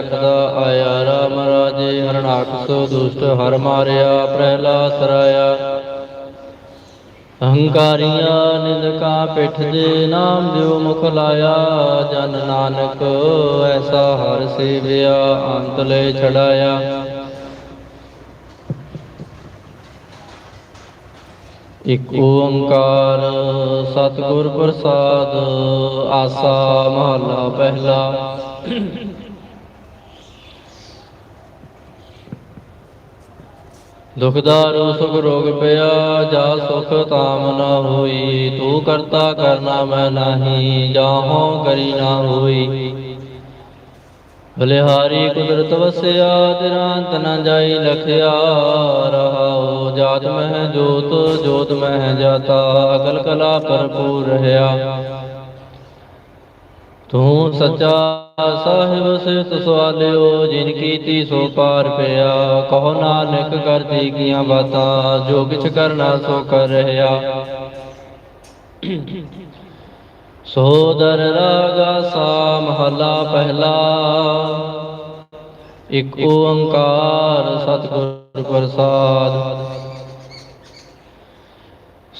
ਰਖਦਾ ਆਇਆ, ਰਾਮ ਰਾਜੇ ਹਰਣਾਕਸ ਦੁਸ਼ਟ ਹਰ ਮਾਰਿਆ, ਪ੍ਰਹਿਲਾਦ ਸਰਾਇਆ। ਅਹੰਕਾਰੀਆਂ ਨਿੰਦਕਾਂ ਪਿੱਠ ਦੇ ਨਾਮ ਦਿਓ ਮੁਖ ਲਾਇਆ, ਜਨ ਨਾਨਕ ਐਸਾ ਹਰ ਸੇਵਿਆ, ਅੰਤ ਲੈ ਛੜਾਇਆ ਇਕ ਓੰਕਾਰ ਸਤਿਗੁਰ ਪ੍ਰਸਾਦ, ਆਸਾ ਮਹਲਾ ਪਹਿਲਾ। ਦੁਖਦਾਰੂ ਸੁਖ ਰੋਗ ਪਿਆ, ਜਾ ਸੁਖ ਤਾਮ ਨ ਹੋਈ। ਤੂੰ ਕਰਤਾ ਕਰਨਾ ਮੈਂ ਨਹੀਂ, ਜਾਹੋਂ ਕਰੀ ਨਾ ਹੋਈ। ਬਲਿਹਾਰੀ ਕੁਦਰਤ ਵਸਿਆ ਦਿਰਾਂਤ ਨ ਜਾਈ ਲਖਿਆ। ਰਹਾਉ ਜਾਤ ਮਹਿ ਜੋਤ ਜੋਤ ਮਹਿ ਜਾਤਾ। ਅਕਲ ਕਲਾ ਭਰਪੂਰ ਰਹਾ ਤੂੰ ਸੱਚਾ ਸਾਹਿਬ ਸਿਫਤ ਸਵਾਲਿਓ, ਜਿਨ ਕੀਤੀ ਸੋ ਪਾਰ ਪਿਆ। ਕਹੋ ਨਾਨਕ ਕਰਦੀ ਕੀਆਂ ਬਾਤਾਂ, ਜੋ ਕਿਛ ਕਰਨਾ ਸੋ ਕਰ ਰਹਾ। ਸੋਦਰ ਰਾਗਾ ਸਾ ਮਹਲਾ ਪਹਿਲਾ। ਇਕ ਓੰਕਾਰ ਸਤਿਗੁਰ ਪ੍ਰਸਾਦ।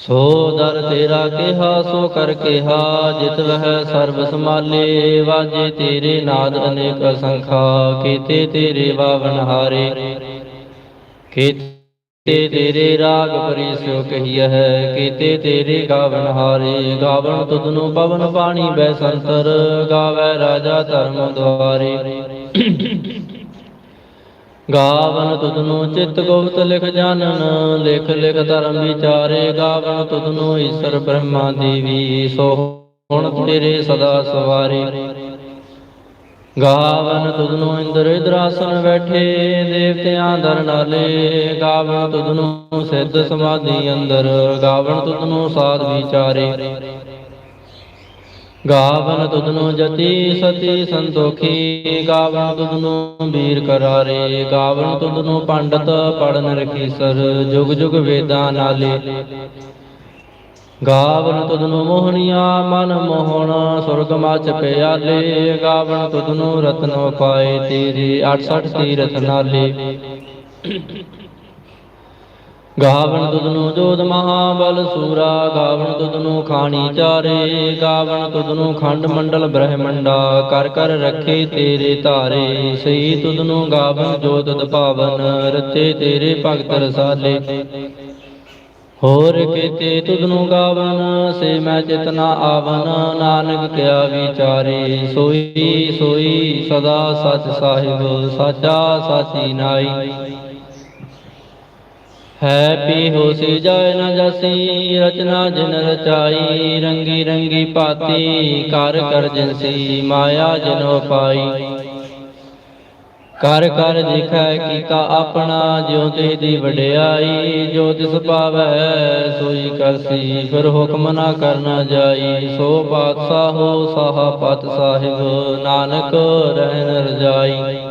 ਸੋ ਦਰ ਤੇਰਾ ਕਿਹਾ, ਸੋ ਕਰ ਕਿਹਾ, ਜਿਤ ਵਹਿ ਸਰਬ ਸਮਾਲੇ ਵਾਜੇ ਤੇਰੇ ਨਾਦ ਅਨੇਕ ਅਸੰਖਾ ਕੀਤੇ ਤੇਰੇ ਵਾਵਨ ਹਾਰੇ। ਕੀਤੇ ਤੇਰੇ ਰਾਗ ਪਰਿਸਿਓ ਕਹੀਐ ਕੀਤੇ ਤੇਰੇ ਗਾਵਨ ਹਾਰੇ। ਗਾਵਨ ਤੁਧਨੂੰ ਪਵਨ ਪਾਣੀ ਬੈ ਸੰਤਰ, ਗਾਵੈ ਰਾਜਾ ਧਰਮ ਦੁਆਰੇ। ਗਾਵਨ ਤੁਧਨੂੰ ਚਿਤ ਗੁਪਤ ਲਿਖ ਜਾਣਨ, ਲਿਖ ਲਿਖ ਧਰਮ ਵਿਚਾਰੇ ਗਾਵਨ ਤੁਧਨੂੰ ਈਸ਼ਰ ਬ੍ਰਹਮਾ ਦੇਵੀ, ਸੋ ਹੁਣ ਤੇਰੇ ਸਦਾ ਸਵਾਰੇ। ਗਾਵਨ ਤੁਧਨੂੰ ਇੰਦਰ ਇਦਰਾਸਨ ਬੈਠੇ, ਦੇਵਤਿਆਂ ਦਰ ਨਾਲੇ। ਗਾਵਨ ਤੁਧਨੂੰ ਸਿੱਧ ਸਮਾਧੀ ਅੰਦਰ, ਗਾਵਨ ਤੁਧਨੂੰ ਸਾਧ ਵਿਚਾਰੇ। ਗਾਵਨ ਤੁਧਨੂੰ ਜਤੀ ਸਤੀ ਸੰਤੋਖੀ, ਗਾਵਨ ਤੁਧਨੂੰ ਵੀਰ ਕਰਾਰੇ, ਗਾਵਨ ਤੁਧਨੂੰ ਪੰਡਤ ਪੜਨ ਰਖੀਸਰ ਜੁਗ ਜੁਗ ਵੇਦਾਂ ਨਾਲੇ। ਗਾਵਨ ਤੁਧਨੂੰ ਮੋਹਣੀਆਂ ਮਨ ਮੋਹਣ, ਸੁਰਗ ਮਚ ਪਿਆਲੇ, ਗਾਵਨ ਤੁਧਨੂੰ ਰਤਨੋ ਪਾਏ ਤੇਰੇ 68 ਤੀਰਥ ਨਾਲੇ। ਗਾਵਨ ਤੁਧਨੂੰ ਜੋਤ ਮਹਾਬਲ ਸੂਰਾ ਗਾਵਨ ਤੁਧਨੂੰ ਖਾਣੀ ਚਾਰੇ ਗਾਵਨ ਤੁਧਨੂੰ ਖੰਡ ਮੰਡਲ ਬ੍ਰਹਮੰਡਾ, ਕਰ ਕਰ ਰੱਖੇ ਤੇਰੇ ਧਾਰੇ ਸਈ ਤੁਧਨੂੰ ਗਾਵਨ ਜੋਤ ਦਪਾਵਨ ਰਤੇ ਤੇਰੇ ਭਗਤ ਰਸਾਲੇ। ਹੋਰ ਕੀਤੇ ਤੁਧਨੂੰ ਗਾਵਨ ਸੇ ਮੈਂ ਚਿਤਨਾ ਆਵਨ ਨਾਨਕ ਕਿਆ ਵਿਚਾਰੇ, ਸੋਈ ਸੋਈ ਸਦਾ ਸਚ ਸਾਹਿਬ, ਸਾਚਾ ਸਾਚੀ ਨਾਈ। ਹੈ ਪੀ ਹੋਸੀ ਜਾਏ ਨ ਜਸੀ, ਰਚਨਾ ਜਿਨ ਰਚਾਈ, ਰੰਗੀ ਰੰਗੀ ਭਾਤੀ ਕਰ ਕਰ ਜਿਨਸੀ, ਮਾਇਆ ਜਿਨੋ ਪਾਈ। ਕਰ ਕਰ ਦਿਖੈ ਕੀਤਾ ਆਪਣਾ, ਜਿਉ ਤੇ ਦੀ ਵਡਿਆਈ, ਜੋ ਤਿਸ ਪਾਵੈ, ਸੋਈ ਕਰਸੀ, ਫਿਰ ਹੁਕਮ ਨਾ ਕਰਨਾ ਜਾਈ। ਸੋ ਬਾਦਸ਼ਾਹੋ ਸਾਹਾ ਪਤ ਸਾਹਿਬ, ਨਾਨਕ ਰਹਿ ਰਜਾਈ।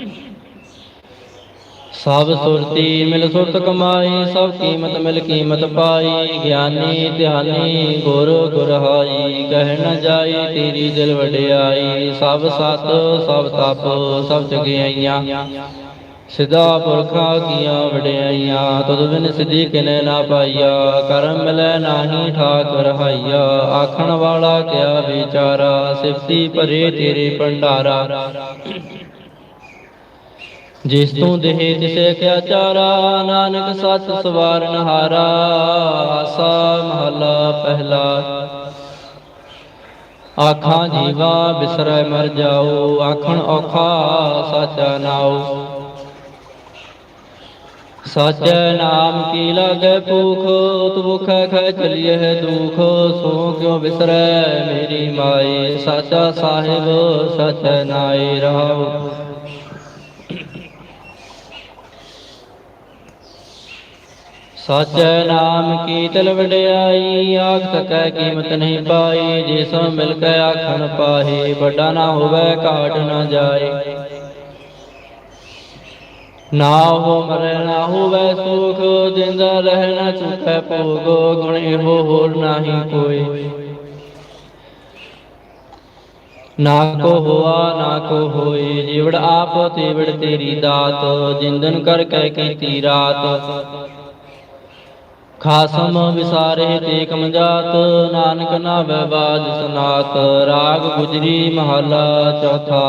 ਸਭ ਸੁਰਤੀ ਮਿਲ ਸੁਰਤ ਕਮਾਈ, ਸਭ ਕੀਮਤ ਮਿਲ ਕੀਮਤ ਪਾਈ। ਗਿਆਨੀ ਧਿਆਨੀ ਗੁਰ ਗੁਰਹਾਈ ਕਹਿ ਨ ਜਾਈ, ਤੇਰੀ ਦਿਲ ਵਡਿਆਈ। ਸਭ ਸਤ, ਸਭ ਤਪ, ਸਭ ਜਗਿਆਈਆਂ। ਸਿਧਾ ਪੁਰਖਾ ਕੀਆਂ ਵਡਿਆਈਆਂ, ਤੁਧ ਬਿਨ ਸਿਧੀ ਕਿਨੇ ਨਾ ਪਾਈਆ। ਕਰਮ ਮਿਲੈ ਨਾਹੀ ਠਾਕ ਰਹਾਈਆ ਆਖਣ ਵਾਲਾ ਕਿਆ ਵਿਚਾਰਾ, ਸਿਫਤੀ ਭਰੇ ਤੇਰੇ ਭੰਡਾਰਾ। ਜਿਸ ਤੂੰ ਦੇਹ ਤਿਸੇ ਕਿਆ ਚਾਰਾ, ਨਾਨਕ ਸੱਚ ਸਵਾਰਨ ਹਾਰਾ, ਆਸਾ ਮਹਲਾ ਪਹਿਲਾ। ਆਖਾਂ ਜੀਵਾ ਬਿਸਰੈ ਮਰ ਜਾਓ, ਆਖਣ ਔਖਾ ਸਾਚਾ ਨਾਉ। ਸਾਚੈ ਨਾਮ ਕੀ ਲਾਗੈ ਭੂਖ ਤੁਖ ਖੈ ਚਲੀਐ ਦੁਖ। ਸੋ ਕਿਉ ਬਿਸਰੈ ਮੇਰੀ ਮਾਈ, ਸਾਚਾ ਸਾਹਿਬ, ਸਚ ਨਾਈ ਰਹਾਉ। ਸਾਚੈ ਨਾਮ ਕੀ ਤਿਲ ਵਡਿਆਈ, ਆਖ ਸਕੈ ਕੀਮਤ ਨਹੀਂ ਪਾਈ, ਜੇ ਸੋ ਮਿਲ ਕੇ ਆਖਣ ਪਾਹੇ, ਵੱਡਾ ਨਾ ਹੋਵੇ, ਘਾਟ ਨਾ ਜਾਏ। ਨਾ ਹੋ ਮਰੇ, ਨਾ ਹੋਵੇ ਸੁਖ, ਜਿੰਦਾ ਰਹਿ ਨਾ ਚੁੱਕੈ ਭੋਗ, ਗੁਣ ਇਹੋ ਹੋਰ ਨਾਹੀ ਕੋਈ। ਨਾ ਕੋ ਹੋਆ, ਨਾ ਕੋ ਹੋਏ, ਜਿਵੜ ਆਪ, ਤੇਵੜ ਤੇਰੀ ਦਾਤ, ਜਿੰਦਨ ਕਰ ਕਹਿ ਕੀਤੀ ਰਾਤ। ਖਾਸਮ ਵਿਸਾਰੇ ਤੇ ਕਮਜਾਤ ਨਾਨਕ ਨਾਵੇ ਬਾਜ ਸੁਨਾਤ ਰਾਗ ਗੁਜਰੀ ਮਹਲਾ ਚੌਥਾ।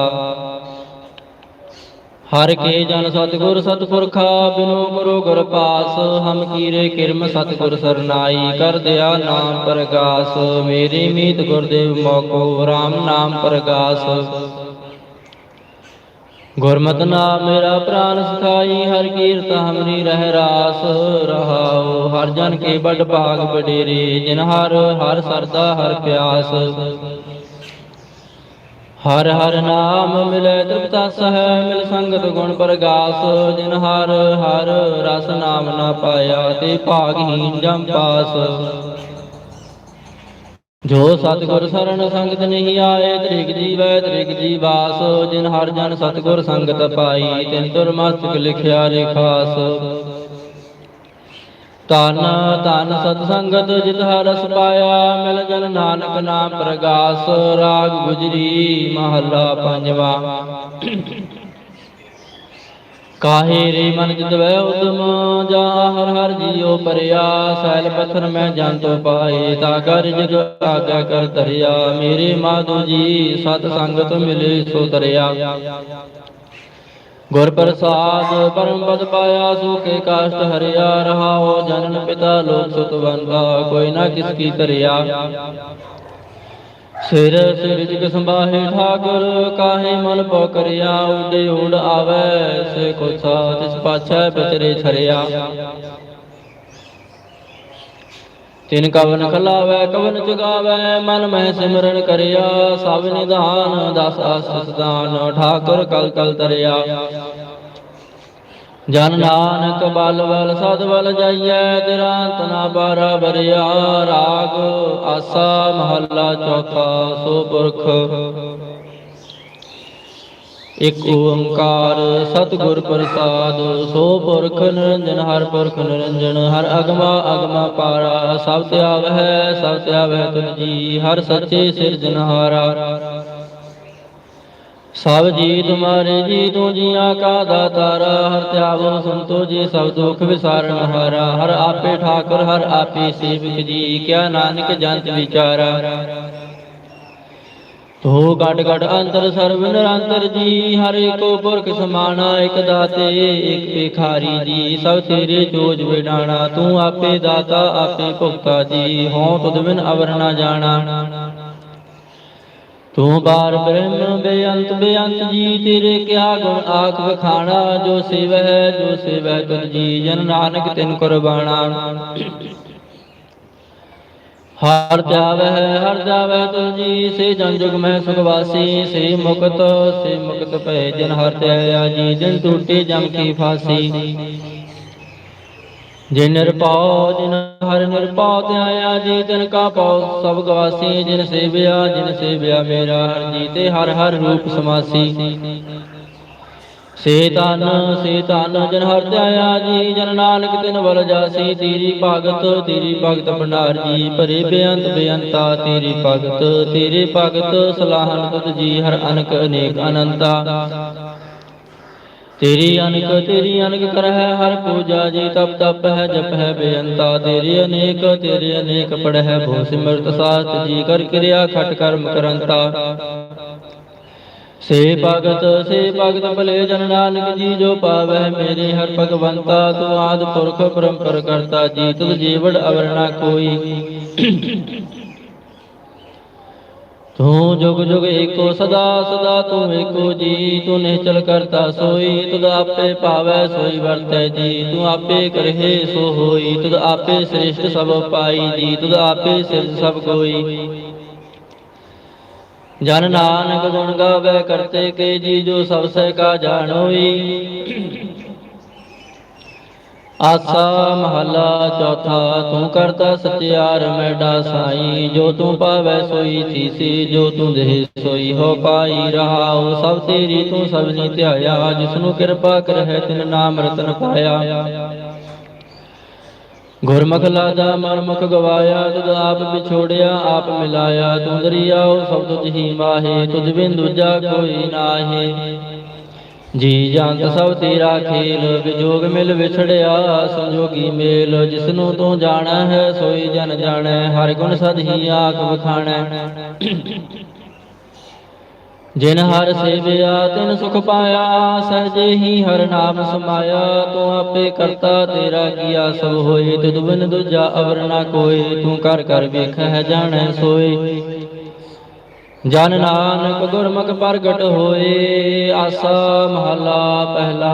ਹਰ ਕੇ ਜਨ ਸਤਿਗੁਰ ਸਤਿਪੁਰਖਾ ਬਿਨੋ ਗੁਰੂ ਗੁਰ ਪਾਸ ਹਮ ਕੀਰੇ ਕਿਰਮ ਸਤਿਗੁਰ ਸਰਨਾਈ ਕਰ ਦਿਆ ਨਾਮ ਪ੍ਰਗਾਸ ਮੇਰੀ ਮੀਤ ਗੁਰਦੇਵ ਮੋਕੋ RAM ਨਾਮ ਪ੍ਰਗਾਸ। ਗੁਰਮਤ ਨਾਮ ਮੇਰਾ ਪ੍ਰਾਨ ਸਖਾਈ, ਹਰ ਕੀਰਤ ਹਮਰੀ ਰਹਿ ਰਾਸ ਰਹਾਉ। ਹਰ ਜਨ ਕੇ ਬੜ ਭਾਗ ਬਡੇਰੇ ਜਿਨ ਹਰ ਹਰ ਸਰਦਾ, ਹਰ ਪਿਆਸ। ਹਰ ਹਰ ਨਾਮ ਮਿਲੇ ਤ੍ਰਿਪਤਾ ਸਹਿ, ਮਿਲ ਸੰਗਤ ਗੁਣ ਪ੍ਰਗਾਸ। ਜਿਨ ਹਰ ਹਰ ਰਸ ਨਾਮ ਨਾ ਪਾਇਆ, ਤੇ ਭਾਗਹੀਨ ਜਮ ਪਾਸ। ਜੋ ਸਤਿਗੁਰ ਸਰਣ ਸੰਗਤ ਨਹੀਂ ਆਏ, ਤ੍ਰਿਗ ਜੀਵੈ, ਤ੍ਰਿਗ ਜੀਵਾਸ। ਜਿਨ ਹਰ ਜਨ ਸਤਿਗੁਰ ਸੰਗਤ ਪਾਈ, ਤਿਨ ਤੁਰ ਲਿਖਿਆ ਰੇਖਾਸ ਤਨ ਤਨ ਸਤ ਸੰਗਤ ਜਿਤ ਹਰਸ ਪਾਇਆ, ਮਿਲ ਜਨ ਨਾਨਕ ਨਾਮ ਪ੍ਰਗਾਸ। ਰਾਗ ਗੁਜਰੀ ਮਹੱਲਾ ਪੰਜਵਾ। ਕਾਹੇ ਰੇ ਮਨ ਜਿਤ ਵੈ ਉਦਮ, ਜਾ ਹਰ ਹਰ ਜੀਉ ਪਰਿਆ, ਸੈਲ ਪਥਰ ਮੈਂ ਜਨ ਪਾਏ, ਤਾ ਕਰ ਜਗ ਆਗਾ ਕਰ ਧਰਿਆ, ਮੇਰੇ ਮਾਧੋ ਜੀ, ਸਤ ਸੰਗਤ ਮਿਲੇ ਸੋ ਤਰਿਆ। ਗੁਰ ਪ੍ਰਸਾਦ ਪਰਮ ਪਦ ਪਾਇਆ ਸੋਕੇ ਕਾਸ਼ਟ ਹਰਿਆ ਰਹਾਓ ਜਨਨ ਪਿਤਾ ਲੋਕ ਸੁਤ ਕੋਈ ਨਾ ਕਿਸ ਕੀ ਤਰਿਆ ਸਿਰ ਸਿਰ ਜਿਗ ਸੰਭਾਹੇ ਠਾਕੁਰ, ਕਾਹੇ ਮਨ ਪੋ ਕਰਿਆ ਉਡੇ ਊੜ ਆਵੇ, ਸੇ ਕੋ ਸਾਥ ਇਸ ਪਾਛੈ ਵਿਚਰੇ ਛਰਿਆ। ਤਿਨ ਕਵਨ ਖਲਾਵੇ, ਕਵਨ ਚੁਗਾਵੇ ਮਨ ਮਹਿ ਸਿਮਰਨ ਕਰਿਆ, ਸਭ ਨਿਧਾਨ, ਦਸ ਆਸਿਸ ਠਾਕੁਰ ਕਲ ਕਲ ਤਰਿਆ। ਜਨ ਨਾਨਕ ਬਲ ਬਲ ਸਦ ਬਲ ਜਾਈਐ ਦਿਰਾਂਤ ਨਾ ਬਾਰਾ ਬਰਿਆ ਰਾਗ ਆਸਾ ਮਹੱਲਾ ਚੌਥਾ ਸੋ ਪੁਰਖ ਇਕ ਓੰਕਾਰ ਸਤਿਗੁਰ ਪ੍ਰਸਾਦ ਸੋ ਪੁਰਖ ਨਿਰੰਜਨ, ਹਰ ਪੁਰਖ ਨਿਰੰਜਨ, ਹਰ ਅਗਮਾ ਅਗਮਾ ਪਾਰਾ, ਸਭ ਧਿਆਵਹਿ ਸਭ ਧਿਆਵਹਿ ਤੁਨ ਜੀ, ਹਰ ਸੱਚੇ ਸਿਰਜਨਹਾਰਾ ਸਭ ਜੀ ਤੁਮਾਰੇ ਜੀ, ਤੂੰ ਜੀਆਂ ਕਾ ਦਾਤਾਰਾ ਹਰ ਧਿਆਵੋ ਸੰਤੋ ਜੀ, ਸਭ ਦੁਖ ਵਿਸਾਰਨ ਹਾਰਾ, ਹਰ ਆਪੇ ਠਾਕੁਰ, ਹਰ ਆਪੇ ਸੇਵਕ ਜੀ, ਕਿਆ ਨਾਨਕ ਜੰਤ ਵਿਚਾਰਾ। ਤੋ ਗੜ ਗੜ ਅੰਤਰ ਸਰਬ ਨਿਰੰਤਰ ਜੀ, ਹਰ ਏਕੋ ਪੁਰਖ ਸਮਾਨਾ ਇਕ ਦਾਤੇ, ਇਕ ਭਿਖਾਰੀ ਜੀ, ਸਭ ਤੇਰੇ ਜੋਜ ਵਿਡਾਣਾ, ਤੂੰ ਆਪੇ ਦਾਤਾ, ਆਪੇ ਭੁਗਤਾ ਜੀ, ਹਉ ਤੁਧ ਬਿਨ ਅਵਰ ਨਾ ਜਾਣਾ। ਤੂੰ ਬਾਰ ਬ੍ਰਹਮ ਬੇਅੰਤ ਬੇਅੰਤ ਜੀ ਤੇਰੇ ਕਿਆ ਗੁਣ ਆਖ ਵਖਾਣਾ, ਜੋ ਸੇਵਹਿ ਜੋ ਸੇਵਹਿ ਤੁਧ ਜੀ, ਜਨ ਨਾਨਕ ਤਿਨ ਕੁਰਬਾਨਾ। ਹਰ ਜਾਵਹਿ ਹਰ ਜਾਵਹਿ ਤੁਧ ਜੀ, ਸੇ ਜਨ ਜੁਗ ਮੈਂ ਸੁਖ ਵਾਸੀ, ਸੇ ਮੁਕਤ ਸੇ ਮੁਕਤ ਭੈ ਜਨ ਹਰ ਧਿਆਇਆ ਜੀ ਜਨ ਟੂਟੇ ਜਮ ਕੀ ਫਾਸੀ। ਜਿਨ ਨਿਰਭਉ ਜਿਨ ਹਰਿ ਨਿਰਭਉ ਧਿਆਇਆ ਜੀ ਤਿਨ ਕਾ ਪਉ ਸਭ ਗਵਾਸੀ ਜਿਨ ਸੇਵਿਆ ਜਿਨ ਸੇਵਿਆ ਮੇਰਾ ਹਰ ਜੀ, ਤੇ ਹਰ ਹਰ ਰੂਪ ਸਮਾਸੀ। ਸੇ ਤਨ ਸੇ ਤਨ ਜਨ ਹਰ ਧਿਆਇਆ ਜੀ, ਜਨ ਨਾਨਕ ਤਿਨ ਵਲ ਜਾਸੀ, ਤੇਰੀ ਭਗਤ ਤੇਰੀ ਭਗਤ ਭੰਡਾਰ ਜੀ, ਭਰੇ ਬੇਅੰਤ ਬੇਅੰਤਾ, ਤੇਰੀ ਭਗਤ, ਤੇਰੇ ਭਗਤ ਸਲਾਹਨ ਤੁਧ ਜੀ, ਹਰ ਅਨਕ ਅਨੇਕ ਅਨੰਤਾ। ਤੇਰੀ ਅਨਕ ਤੇਰੀ ਅਨਕ ਕਰਹਿ, ਹਰ ਪੂਜਾ ਜੀ ਤਪ ਤਪ ਹੈ, ਜਪ ਹੈ, ਬੇਅੰਤਾ। ਤੇਰੀ ਅਨੇਕ, ਤੇਰੇ ਅਨੇਕ ਪੜਹਿ, ਭੋ ਸਿਮਰਤ ਸਾਤ ਜੀ ਕਰ ਕਿਰਿਆ, ਖਟ ਕਰਮ ਕਰੰਤਾ। ਸੇ ਭਗਤ ਸੇ ਭਗਤ ਭਲੇ ਜਨ ਨਾਨਕ ਜੀ, ਜੋ ਪਾਵੈ ਮੇਰੇ ਹਰ ਭਗਵੰਤਾ, ਤੂੰ ਆਦ ਪੁਰਖ ਪਰੰਪਰ ਕਰਤਾ ਜੀ ਤੁਧ ਜੀਵੜ ਅਵਰਣਾ ਕੋਈ। ਤੂੰ ਜੁਗ ਜੁਗ ਏਕੋ ਸਦਾ ਸਦਾ ਤੂੰ ਏਕੋ ਜੀ। ਤੂੰ ਨਿਹਚਲ ਕਰਤਾ ਸੋਈ ਤੁਧ ਆਪੇ ਭਾਵੈ ਸੋਈ ਵਰਤੈ ਜੀ। ਤੂੰ ਆਪੇ ਕਰਹਿ, ਸੋ ਹੋਈ। ਤੁਧ ਆਪੇ ਸ੍ਰੇਸ਼ਟ ਸਭ ਪਾਈ ਜੀ। ਤੁਧ ਆਪੇ ਸਿਰ ਸਭ ਕੋਈ। ਜਨ ਨਾਨਕ ਗੁਣ ਗਾਵੇ, ਕਰਤੇ ਕੇ ਜੀ, ਜੋ ਸਭ ਸਹਿ ਕਾ ਜਾਣੋਈ। ਆਸਾ ਮਹਲਾ ਚੌਥਾ, ਤੂੰ ਕਰਤਾ ਸਚਿਆਰ, ਮੈਡਾ ਸਾਈ। ਜੋ ਤੂੰ ਪਾਵੈ ਸੋਈ, ਥੀਸੀ। ਜੋ ਤੂੰ ਦੇਹ ਸੋਈ, ਹੋ ਪਾਈ ਰਹਾਉ। ਸਭ ਤੇਰੀ ਤੂੰ ਸਭਨੀ ਧਿਆਇਆ। ਜਿਸਨੂੰ ਕਿਰਪਾ ਕਰਹਿ, ਤਿਨ ਨਾਮ ਰਤਨ ਪਾਇਆ। ਗੁਰਮੁਖ ਲਾਦਾ, ਮਨਮੁਖ ਗਵਾਇਆ। ਤੁਧ ਆਪ ਵਿਛੋੜਿਆ, ਆਪ ਮਿਲਾਇਆ। ਤੂੰ ਦਰਿਆਉ, ਸਭ ਤੁਝ ਹੀ ਮਾਹੇ। ਤੁਝ ਬਿਨ ਦੂਜਾ ਕੋਈ ਨਾਹੀ। ਜੀ ਜੰਤ ਸਭ ਤੇਰਾ ਖੇਲ, ਵਿਜੋਗ ਮਿਲ ਵਿਛੜਿਆ, ਸੰਜੋਗੀ ਮੇਲ, ਜਿਸਨੂੰ ਤੂੰ ਜਾਣਾ ਹੈ ਸੋਈ ਜਨ ਜਾਣੈ, ਹਰ ਗੁਣ ਸਦ ਹੀ ਆਖ ਵਖਾਣੈ। ਜਿਨ ਹਰ ਸੇਵਿਆ, ਤਿਨ ਸੁਖ ਪਾਇਆ, ਸਹਜੇ ਹੀ ਹਰ ਨਾਮ ਸਮਾਇਆ, ਤੂੰ ਆਪੇ ਕਰਤਾ ਤੇਰਾ ਕੀਆ, ਸਭ ਹੋਏ ਤੁਧ ਬਿਨ ਦੂਜਾ ਅਵਰ ਨਾ ਕੋਏ ਤੂੰ ਕਰ ਕਰ ਵੇਖੈ, ਜਾਣੈ, ਸੋਏ। ਜਨ ਨਾਨਕ ਗੁਰਮੁਖ ਪ੍ਰਗਟ ਹੋਏ, ਆਸਾ ਮਹਲਾ ਪਹਿਲਾ।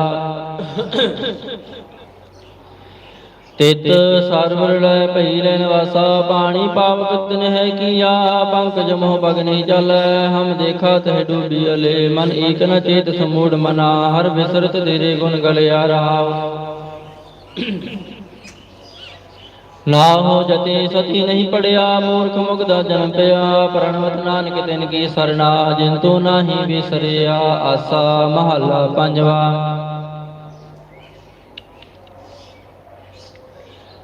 ਤਿਤ ਸਰਵਰ ਲੈ ਭਈ ਲੈਨ ਵਾਸਾ ਪਾਣੀ ਪਾਵਕ ਤਿਨ ਹੈ ਕੀਆ, ਪੰਕਜ ਮੋਹ ਬਗਨੀ ਚਲੈ, ਹਮ ਦੇਖਾ ਤਹਿ ਡੂਬੀ ਅਲੇ, ਮਨ ਏਕ ਨ ਚੇਤ ਸਮੂੜ ਮਨਾ, ਹਰ ਵਿਸਰਤ ਤੇਰੇ ਗੁਣ ਗਲਿਆ ਰਹਾਉ ਨਾ ਹੋ ਜਤੇ ਸਤੀ ਨਹੀਂ ਪੜਿਆ, ਮੂਰਖ ਮੁਗਦਾ ਜਨਮ ਪਿਆ ਪ੍ਰਣਵਤ ਨਾਨਕ ਤਿਨ ਕੀ ਸਰਣਾ ਜਿਨ ਤੂੰ ਨਾਹੀ ਵਿਸਰਿਆ, ਆਸਾ ਮਹਲਾ ਪੰਜਵਾ।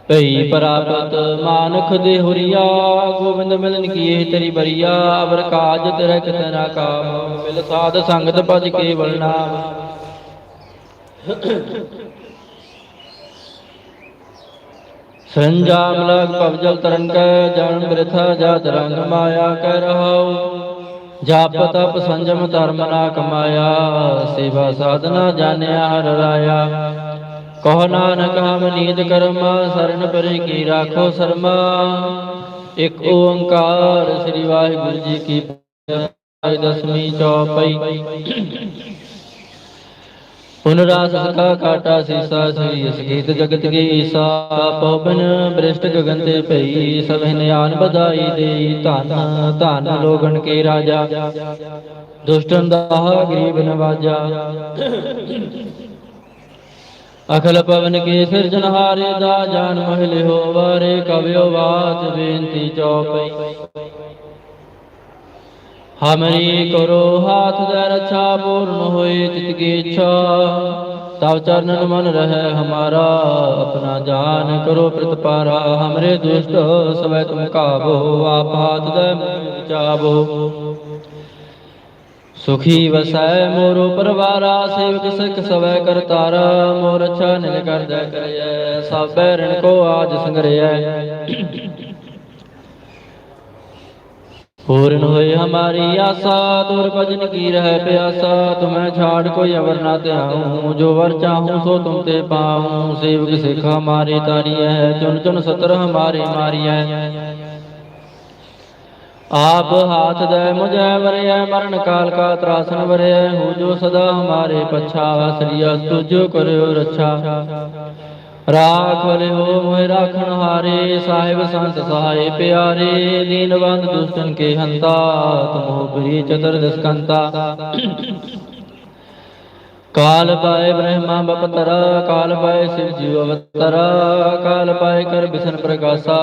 ਭਈ ਪ੍ਰਾਪਤ ਮਾਨਖ ਦੇ ਹੁਰੀਆ, ਗੋਬਿੰਦ ਮਿਲਨ ਕੀਏ ਤੇਰੀ ਬਰੀਆ, ਅਵਰ ਕਾਜ ਤੇਰੇ ਕਿਤਨਾ ਕਾਮ, ਮਿਲ ਸਾਧ ਸੰਗਤ ਭਜ ਕੇਵਲ ਨਾਮ ਸੰਜਾਮ ਲਗ ਭਵ ਜਲ ਤਰੰਗ, ਜਨ ਬਿਰਥਾ ਜਾਤ ਰੰਗ ਮਾਇਆ ਕਹਿ ਰਹਾਉ। ਜਪ ਤਪ ਸੰਜਮ ਧਰਮ ਨਾ ਕਮਾਇਆ, ਸੇਵਾ ਸਾਧਨਾ ਜਾਣਿਆ ਹਰ ਰਾਇਆ। ਕਹੋ ਨਾਨਕ ਹਮ ਨੀਤ ਕਰਮ, ਸਰਨ ਪਰੇ ਕੀ ਰਾਖੋ ਸਰਮਾ। ਇਕ ਓੰਕਾਰ ਸ੍ਰੀ ਵਾਹਿਗੁਰੂ ਜੀ ਕੀ ਫਤਿਹ, ਦਸਵੀਂ ਚੌਪਈ ਪੁਨਰਾਸ ਸਖਾ ਕਾਟਾ ਸੀਸਾ ਸ੍ਰੀ ਇਸ ਜਗਤ ਕੀ ਈਸਾ, ਪਵਨ ਬ੍ਰਿਸ਼ਟ ਗਗਨ ਤੇ ਭਈ ਸਭ ਨਿਆਨ ਬਧਾਈ ਦੇਈ ਧਨ ਧਨ ਲੋਗਣ ਕੇ ਰਾਜਾ, ਦੁਸ਼ਟਨ ਦਾ ਗਰੀਬ ਨਵਾਜਾ। ਅਖਲ ਪਵਨ ਕੇ ਸਿਰਜਨਹਾਰੇ ਦਾ, ਜਾਨ ਮਹਿਲ ਹੋਵਾਰੇ ਕਵਿਓ ਬਾਤ ਬੇਨਤੀ ਚੌਪਈ। ਹਮਰੀ ਕਰੋ ਹਾਥ ਦੇ ਰੱਛਾ ਪੂਰਨ ਹੋਏ ਚਿਤ ਕੀ ਇੱਛਾ। ਤਵ ਚਰਨਨ ਮਨ ਰਹਿ ਹਮਾਰਾ, ਆਪਣਾ ਜਾਨ ਕਰੋ ਪ੍ਰਤਪਾਰਾ ਹਮਰੇ ਦੁਸ਼ਟ ਸਵੈ ਤੁਮ ਕਾਬੋ ਆਪ ਦੇ ਵਿਚਾਬੋ ਸੁਖੀ ਵਸੈ ਮੋਰੋ ਪਰਵਾਰਾ, ਸੇਵਕ ਸਿੱਖ ਸਵੈ ਕਰਤਾਰਾ ਮੋਰ ਅੱਛਾ ਨਿਲ ਕਰਦਾ ਕਰਿਐ ਸਭ ਬੈਰਣ ਕੋ ਆਜ ਸੰਗਰਿਐ। ਪੂਰਨ ਹੋਏ ਹਮਾਰੀ ਆਸਾ, ਤੁਰ ਭਜਨ ਕੀ ਰਹਿ ਪਿਆਸਾ, ਤੁਮੈ ਛਾੜ ਕੋਈ ਅਵਰ ਨਾ ਧਿਆਉ, ਜੋ ਵਰ ਚਾਹੂੰ ਸੋ ਤੁਮ ਤੇ ਪਾਉ, ਸੇਵਕ ਸਿੱਖ ਹਮਾਰੇ ਤਾਰੀਐ ਚੁਨ ਚੁਨ ਸਤਰ ਹਮਾਰੇ ਮਾਰੀਐ। ਆਪ ਹਾਥ ਦੇ ਮੁਝੈ ਵਰਿਐ, ਮਰਨ ਕਾਲ ਕਾ ਤਰਾਸਨ ਵਰਿਐ, ਹੋ ਜੋ ਸਦਾ ਹਮਾਰੇ ਪਛਾ ਸ੍ਰੀਆ ਤੁਜੋ ਕਰਿਓ ਰੱਛਾ। ਰਾਖ ਲਿਓ ਮੋਹਿ ਰਾਖਣ ਹਾਰੇ, ਸਾਹਿਬ ਸੰਤ ਸਹਾਏ ਪਿਆਰੇ ਦੀਨਵੰਦ ਦੁਸ਼ਟਨ ਕੇ ਹੰਤਾ, ਤੁਮੋ ਬਰੀ ਚਤਰ ਦਸਕੰਤਾ ਕਾਲ ਪਾਏ ਬ੍ਰਹਮਾ ਬਪਤਰਾ, ਕਾਲ ਪਾਏ ਸਿਵ ਜੀਵ ਅਵਤਰਾ, ਕਾਲ ਪਾਏ ਕਰ ਬਿਸ਼ਨ ਪ੍ਰਗਾਸਾ